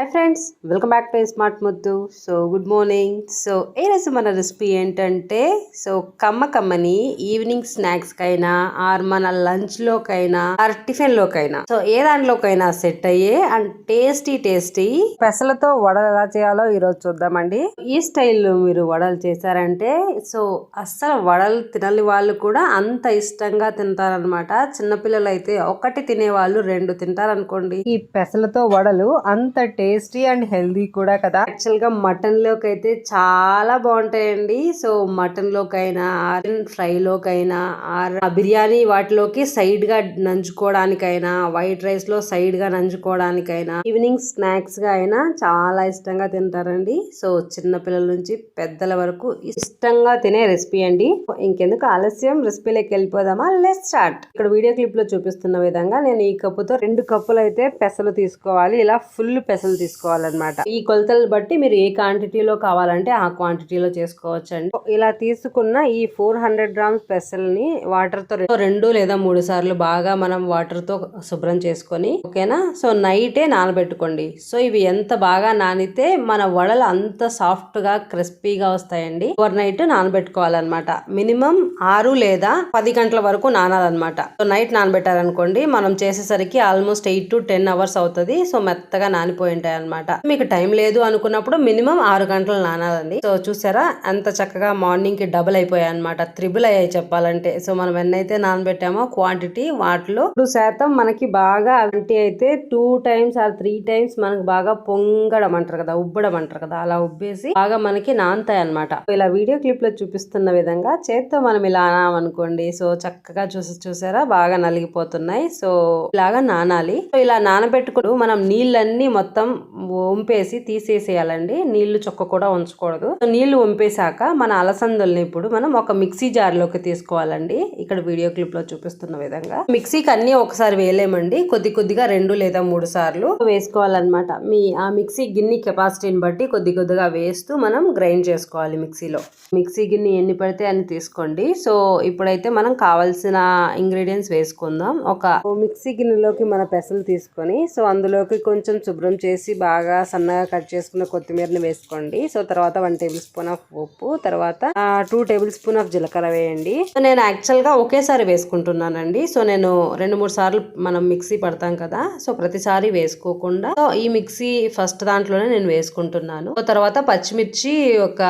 Hi friends welcome back to smart Muddu so good morning so ఏ రోజు మన recipe ఏంటంటే so కమ్మ కమ్మని evening snacks కైనా ఆర్ మన లంచ్లోకైనా ఆర్ టిఫిన్లోకైనా సో ఏ దాంట్లోకైనా సెట్ అయ్యే అండ్ టేస్టీ టేస్టీ పెసలతో వడలు ఎలా చేయాలో ఈరోజు చూద్దామండి. ఈ స్టైల్లో మీరు వడలు చేశారంటే సో అస్సలు వడలు తినని వాళ్ళు కూడా అంత ఇష్టంగా తింటారనమాట చిన్నపిల్లలు అయితే ఒకటి తినే వాళ్ళు రెండు తింటారనుకోండి. ఈ పెసలతో వడలు అంత టేస్ట్ టేస్టీ అండ్ హెల్దీ కూడా కదా. యాక్చువల్గా మటన్ అయితే చాలా బాగుంటాయండి. సో మటన్ లోకైనా ఆర్ ఫ్రై లోకైనా ఆర్ బిర్యానీ వాటిలోకి సైడ్గా నంచుకోవడానికైనా వైట్ రైస్లో సైడ్గా నంచుకోవడానికైనా ఈవినింగ్ స్నాక్స్గా అయినా చాలా ఇష్టంగా తింటారండి. సో చిన్న పిల్లల నుంచి పెద్దల వరకు ఇష్టంగా తినే రెసిపీ అండి. ఇంకెందుకు ఆలస్యం రెసిపీలోకి వెళ్ళిపోదామా? Let's start. ఇక్కడ వీడియో క్లిప్లో చూపిస్తున్న విధంగా నేను ఈ కప్పుతో రెండు కప్పులు అయితే పెసలు తీసుకోవాలి. ఇలా ఫుల్ పెసలు తీసుకోవాలన్నమాట. ఈ కొలతలు బట్టి మీరు ఏ క్వాంటిటీలో కావాలంటే ఆ క్వాంటిటీలో చేసుకోవచ్చు అండి ఇలా తీసుకున్న ఈ ఫోర్ హండ్రెడ్ గ్రామ్స్ పెసల్ని వాటర్తో రెండు లేదా మూడు సార్లు బాగా మనం వాటర్తో శుభ్రం చేసుకొని ఓకేనా సో నైటే నానబెట్టుకోండి. సో ఇవి ఎంత బాగా నానితే మన వడలు అంత సాఫ్ట్గా క్రిస్పీగా వస్తాయండి. Over night నానబెట్టుకోవాలన్నమాట. మినిమం ఆరు లేదా పది గంటల వరకు నానాలన్నమాట. సో నైట్ నానబెట్టారనుకోండి మనం చేసేసరికి almost eight to ten hours అవుతుంది. సో మెత్తగా నానిపోయింది ఉంటాయి అనమాట మీకు టైం లేదు అనుకున్నప్పుడు మినిమం ఆరు గంటలు నానాలండి. సో చూసారా? ఎంత చక్కగా మార్నింగ్కి డబుల్ అయిపోయాయి అనమాట త్రిబుల్ అయ్యాయి చెప్పాలంటే. సో మనం ఎన్నైతే నానబెట్టామో క్వాంటిటీ వాటిలో టూ శాతం మనకి బాగా అవిటి అయితే two times or three times మనకి బాగా పొంగడం అంటారు కదా ఉబ్బడం అంటారు కదా అలా ఉబ్బేసి బాగా మనకి నానతాయి అనమాట ఇలా వీడియో క్లిప్లో చూపిస్తున్న విధంగా చేత్తో మనం ఇలా అనుకోండి సో చక్కగా చూసి చూసారా? బాగా నలిగిపోతున్నాయి. సో ఇలాగా నానాలి. సో ఇలా నానబెట్టుకుని మనం నీళ్ళన్నీ మొత్తం వంపేసి తీసేసేయాలండి. నీళ్ళు చొక్క కూడా ఉంచకూడదు. సో నీళ్ళు వంపేశాక మన అలసందల్ని ఇప్పుడు మనం ఒక మిక్సీ జార్లోకి తీసుకోవాలండి. ఇక్కడ వీడియో క్లిప్లో చూపిస్తున్న విధంగా. మిక్సీకి అన్ని ఒకసారి వేయలేమండి. కొద్ది కొద్దిగా రెండు లేదా మూడు సార్లు వేసుకోవాలన్నమాట. మీ ఆ మిక్సీ గిన్నె కెపాసిటీని బట్టి కొద్ది కొద్దిగా వేస్తూ మనం గ్రైండ్ చేసుకోవాలి మిక్సీలో. మిక్సీ గిన్నె ఎన్ని పడితే అన్ని తీసుకోండి. సో ఇప్పుడైతే మనం కావాల్సిన ఇంగ్రీడియంట్స్ వేసుకుందాం. ఒక మిక్సీ గిన్నెలోకి మన పెసలు తీసుకొని సో అందులోకి కొంచెం శుభ్రం చేసి బాగా సన్నగా కట్ చేసుకున్న కొత్తిమీరని వేసుకోండి. సో తర్వాత వన్ టేబుల్ స్పూన్ ఆఫ్ ఉప్పు తర్వాత టూ టేబుల్ స్పూన్ ఆఫ్ జీలకర్ర వేయండి. సో నేను యాక్చువల్గా ఒకేసారి వేసుకుంటున్నానండి. సో నేను రెండు మూడు సార్లు మనం మిక్సీ పడతాం కదా సో ప్రతిసారి వేసుకోకుండా సో ఈ మిక్సీ ఫస్ట్ దాంట్లోనే నేను వేసుకుంటున్నాను. సో తర్వాత పచ్చిమిర్చి ఒక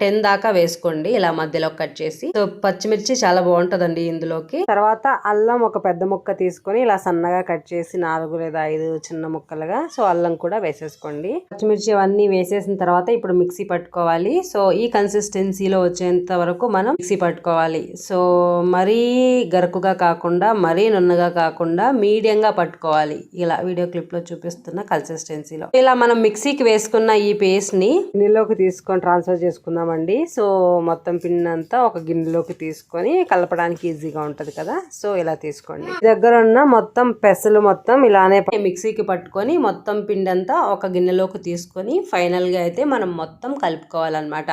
టెన్ దాకా వేసుకోండి ఇలా మధ్యలో కట్ చేసి. సో పచ్చిమిర్చి చాలా బాగుంటదండి ఇందులోకి. తర్వాత అల్లం ఒక పెద్ద ముక్క తీసుకొని ఇలా సన్నగా కట్ చేసి నాలుగు లేదా ఐదు చిన్న ముక్కలుగా సో అల్లం కూడా వేసేసుకోండి. పచ్చిమిర్చి అవన్నీ వేసేసిన తర్వాత ఇప్పుడు మిక్సీ పట్టుకోవాలి. సో ఈ కన్సిస్టెన్సీలో వచ్చేంత వరకు మనం మిక్సీ పట్టుకోవాలి. సో మరీ గరుకుగా కాకుండా మరీ నున్నగా కాకుండా మీడియం గా పట్టుకోవాలి. ఇలా వీడియో క్లిప్లో చూపిస్తున్న కన్సిస్టెన్సీలో. ఇలా మనం మిక్సీకి వేసుకున్న ఈ పేస్ట్ని గిన్నెలోకి తీసుకొని ట్రాన్స్ఫర్ చేసుకుందామండి. సో మొత్తం పిండి అంతా ఒక గిన్నెలోకి తీసుకొని కలపడానికి ఈజీగా ఉంటది కదా. సో ఇలా తీసుకోండి. దగ్గర ఉన్న మొత్తం పెసలు మొత్తం ఇలానే మిక్సీకి పట్టుకొని మొత్తం పిండి అంతా ఒక గిన్నెలోకి తీసుకొని ఫైనల్గా అయితే మనం మొత్తం కలుపుకోవాలన్నమాట.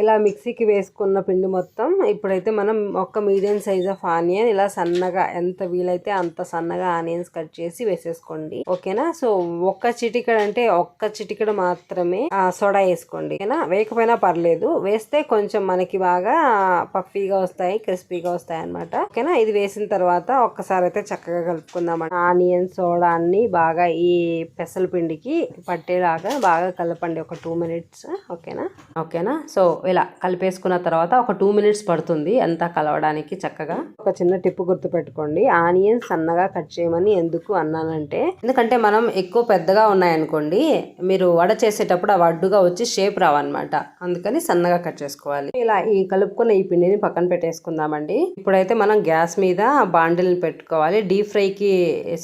ఇలా మిక్సీకి వేసుకున్న పిండి మొత్తం ఇప్పుడైతే మనం ఒక మీడియం సైజ్ ఆఫ్ ఆనియన్ ఇలా సన్నగా ఎంత వీలైతే అంత సన్నగా ఆనియన్స్ కట్ చేసి వేసేసుకోండి. ఓకేనా? సో ఒక్క చిటికడ అంటే ఒక్క చిటికడ మాత్రమే సోడా వేసుకోండి. ఓకేనా? వేయకపోయినా పర్లేదు. వేస్తే కొంచెం మనకి బాగా పఫీగా వస్తాయి క్రిస్పీగా వస్తాయి అనమాట ఓకేనా? ఇది వేసిన తర్వాత ఒక్కసారి అయితే చక్కగా కలుపుకుందాం ఆనియన్ సోడా అన్ని బాగా ఈ పెసల పిండికి పట్టేలాగా బాగా కలపండి. ఒక టూ మినిట్స్. ఓకేనా? ఓకేనా? సో ఇలా కలిపేసుకున్న తర్వాత ఒక టూ మినిట్స్ పడుతుంది అంతా కలవడానికి చక్కగా. ఒక చిన్న టిప్పు గుర్తు పెట్టుకోండి ఆనియన్ సన్నగా కట్ చేయమని ఎందుకు అన్నానంటే ఎందుకంటే మనం ఎక్కువ పెద్దగా ఉన్నాయనుకోండి మీరు వడ చేసేటప్పుడు అవి అడ్డుగా వచ్చి షేప్ రావన్నమాట. అందుకని సన్నగా కట్ చేసుకోవాలి. ఇలా ఈ కలుపుకున్న ఈ పిండిని పక్కన పెట్టేసుకుందామండి. ఇప్పుడైతే మనం గ్యాస్ మీద బాండిల్ని పెట్టుకోవాలి. డీప్ ఫ్రైకి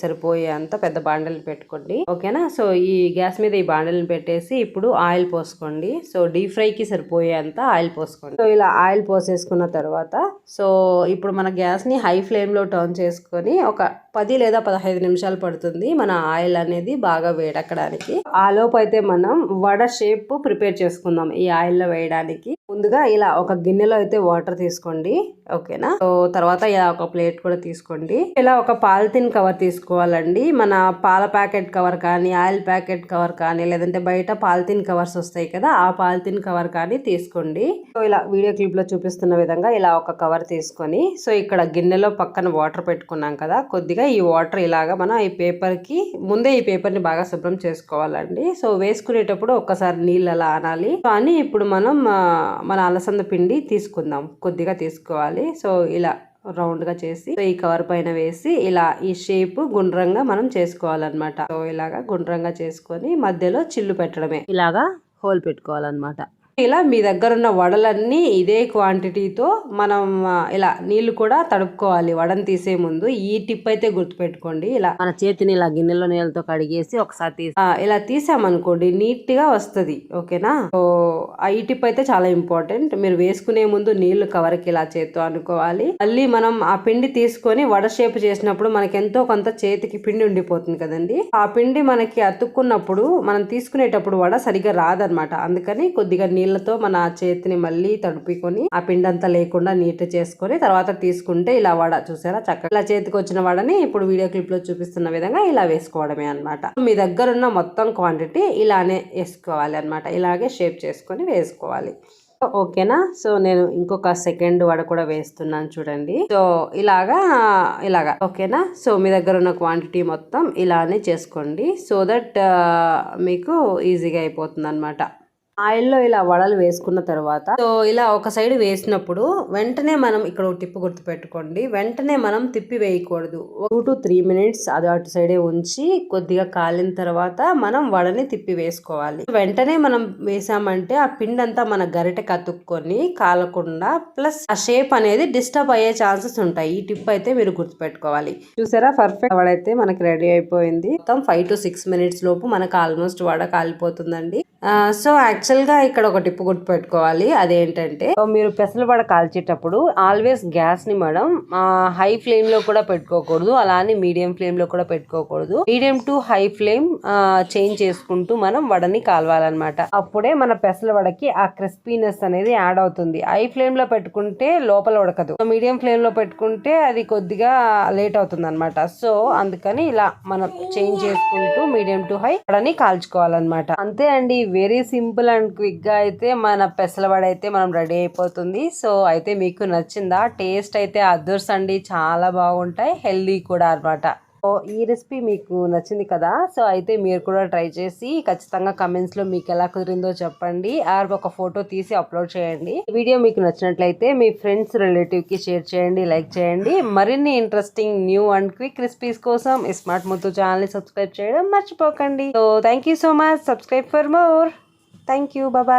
సరిపోయే అంత పెద్ద బాండిల్ పెట్టుకోండి. ఓకేనా? సో ఈ గ్యాస్ మీద ఈ బాండిల్ని పెట్టేసి ఇప్పుడు ఆయిల్ పోసుకోండి. సో డీప్ ఫ్రైకి సరిపోయే అంతా ఆయిల్ పోసుకోండి. సో ఇలా ఆయిల్ పోసేసుకున్న తర్వాత సో ఇప్పుడు మన గ్యాస్ని హై ఫ్లేమ్లో టర్న్ చేసుకొని ఒక పది లేదా పదహైదు నిమిషాలు పడుతుంది మన ఆయిల్ అనేది బాగా వేడెక్కడానికి. ఆ లోపు అయితే మనం వడ షేప్ ప్రిపేర్ చేసుకుందాం ఈ ఆయిల్లో వేయడానికి. ముందుగా ఇలా ఒక గిన్నెలో అయితే వాటర్ తీసుకోండి ఓకేనా? సో తర్వాత ఇలా ఒక ప్లేట్ కూడా తీసుకోండి. ఇలా ఒక పాలిథిన్ కవర్ తీసుకోవాలండి. మన పాల ప్యాకెట్ కవర్ కానీ ఆయిల్ ప్యాకెట్ కవర్ కానీ లేదంటే బయట పాలిథిన్ కవర్స్ వస్తాయి కదా ఆ పాలిథిన్ కవర్ కానీ తీసుకోండి. సో ఇలా వీడియో క్లిప్లో చూపిస్తున్న విధంగా ఇలా ఒక కవర్ తీసుకొని సో ఇక్కడ గిన్నెలో పక్కన వాటర్ పెట్టుకున్నాం కదా కొద్దిగా ఈ వాటర్ ఇలాగా మనం ఈ పేపర్కి ముందే ఈ పేపర్ని బాగా శుభ్రం చేసుకోవాలండి. సో వేసుకునేటప్పుడు ఒక్కసారి నీళ్ళు అలా అనాలి సో అని ఇప్పుడు మనం మన అలసంద పిండి తీసుకుందాం. కొద్దిగా తీసుకోవాలి. సో ఇలా రౌండ్గా చేసి ఈ కవర్ పైన వేసి ఇలా ఈ షేప్ గుండ్రంగా మనం చేసుకోవాలన్నమాట. సో ఇలాగా గుండ్రంగా చేసుకొని మధ్యలో చిల్లు పెట్టడమే. ఇలాగా హోల్ పెట్టుకోవాలన్నమాట. ఇలా మీ దగ్గర ఉన్న వడలన్నీ ఇదే క్వాంటిటీతో మనం ఇలా నీళ్ళు కూడా తడుపుకోవాలి. వడని తీసే ముందు ఈ టిప్ అయితే గుర్తుపెట్టుకోండి. ఇలా మన చేతిని ఇలా గిన్నెలో నీళ్ళతో కడిగేసి ఒకసారి తీసి ఇలా తీసామనుకోండి నీట్గా వస్తుంది. ఓకేనా? సో ఆ ఈ టిప్ అయితే చాలా ఇంపార్టెంట్. మీరు వేసుకునే ముందు నీళ్ళు కవర్కి ఇలా చేత్తో అనుకోవాలి. మళ్ళీ మనం ఆ పిండి తీసుకొని వడ షేప్ చేసినప్పుడు మనకి ఎంతో కొంత చేతికి పిండి ఉండిపోతుంది కదండి. ఆ పిండి మనకి అతుక్కున్నప్పుడు మనం తీసుకునేటప్పుడు వడ సరిగ్గా రాదనమాట. అందుకని కొద్దిగా నీళ్ళతో మన చేతిని మళ్ళీ తడుపుకొని ఆ పిండంతా లేకుండా నీట్ చేసుకొని తర్వాత తీసుకుంటే ఇలా వడ చూసారా? చక్కగా ఇలా చేతికి వచ్చిన వడని ఇప్పుడు వీడియో క్లిప్లో చూపిస్తున్న విధంగా ఇలా వేసుకోవడమే అనమాట మీ దగ్గర ఉన్న మొత్తం క్వాంటిటీ ఇలానే వేసుకోవాలి అన్నమాట. ఇలాగే షేప్ చేసుకొని వేసుకోవాలి. ఓకేనా? సో నేను ఇంకొక సెకండ్ వడ కూడా వేస్తున్నాను చూడండి. సో ఇలాగా ఇలాగా. ఓకేనా? సో మీ దగ్గర ఉన్న క్వాంటిటీ మొత్తం ఇలానే చేసుకోండి. సో దట్ మీకు ఈజీగా అయిపోతుంది అనమాట ఆయిల్లో ఇలా వడలు వేసుకున్న తర్వాత సో ఇలా ఒక సైడ్ వేసినప్పుడు వెంటనే మనం ఇక్కడ ఒక టిప్పు గుర్తు పెట్టుకోండి. వెంటనే మనం తిప్పి వేయకూడదు. టూ టు త్రీ మినిట్స్ అది అటు సైడే ఉంచి కొద్దిగా కాలిన తర్వాత మనం వడని తిప్పి వేసుకోవాలి. వెంటనే మనం వేసామంటే ఆ పిండి అంతా మన గరిట కతుక్కొని కాలకుండా ప్లస్ ఆ షేప్ అనేది డిస్టర్బ్ అయ్యే ఛాన్సెస్ ఉంటాయి. ఈ టిప్ అయితే మీరు గుర్తుపెట్టుకోవాలి చూసారా? పర్ఫెక్ట్ వడైతే మనకి రెడీ అయిపోయింది. మొత్తం ఫైవ్ టు సిక్స్ మినిట్స్ లోపు మనకు ఆల్మోస్ట్ వడ కాలిపోతుందండి. సో యాక్చువల్ గా ఇక్కడ ఒక టిప్పు గుర్తు పెట్టుకోవాలి అదేంటంటే మీరు పెసలు వడ కాల్చేటప్పుడు ఆల్వేస్ గ్యాస్ని మేడం హై ఫ్లేమ్లో కూడా పెట్టుకోకూడదు. అలానే మీడియం ఫ్లేమ్లో కూడా పెట్టుకోకూడదు. Medium to high flame change చేసుకుంటూ మనం వడని కాలవాలన్నమాట. అప్పుడే మన పెసల వడకి ఆ క్రిస్పీనెస్ అనేది యాడ్ అవుతుంది. హై ఫ్లేమ్లో పెట్టుకుంటే లోపల ఉడకదు. మీడియం ఫ్లేమ్లో పెట్టుకుంటే అది కొద్దిగా లేట్ అవుతుంది అనమాట సో అందుకని ఇలా మనం చేంజ్ చేసుకుంటూ మీడియం టు హై వడని కాల్చుకోవాలన్నమాట. అంతే అండి. వెరీ సింపుల్ అండ్ క్విక్ క్విక్గా అయితే మన పెసలవాడ అయితే మనం రెడీ అయిపోతుంది. సో అయితే మీకు నచ్చిందా? టేస్ట్ అయితే అదర్స్ అండి. చాలా బాగుంటాయి. హెల్దీ కూడా అన్నమాట. సో ఈ రెసిపీ మీకు నచ్చింది కదా? సో అయితే మీరు కూడా ట్రై చేసి ఖచ్చితంగా కమెంట్స్లో మీకు ఎలా కుదిరిందో చెప్పండి. ఆర్ ఒక ఫోటో తీసి అప్లోడ్ చేయండి. వీడియో మీకు నచ్చినట్లయితే మీ ఫ్రెండ్స్ రిలేటివ్కి షేర్ చేయండి లైక్ చేయండి. మరిన్ని interesting new and quick recipes కోసం స్మార్ట్ ముత్తు ఛానల్ని సబ్స్క్రైబ్ చేయడం మర్చిపోకండి. So thank you so much subscribe for more Thank you. Bye bye.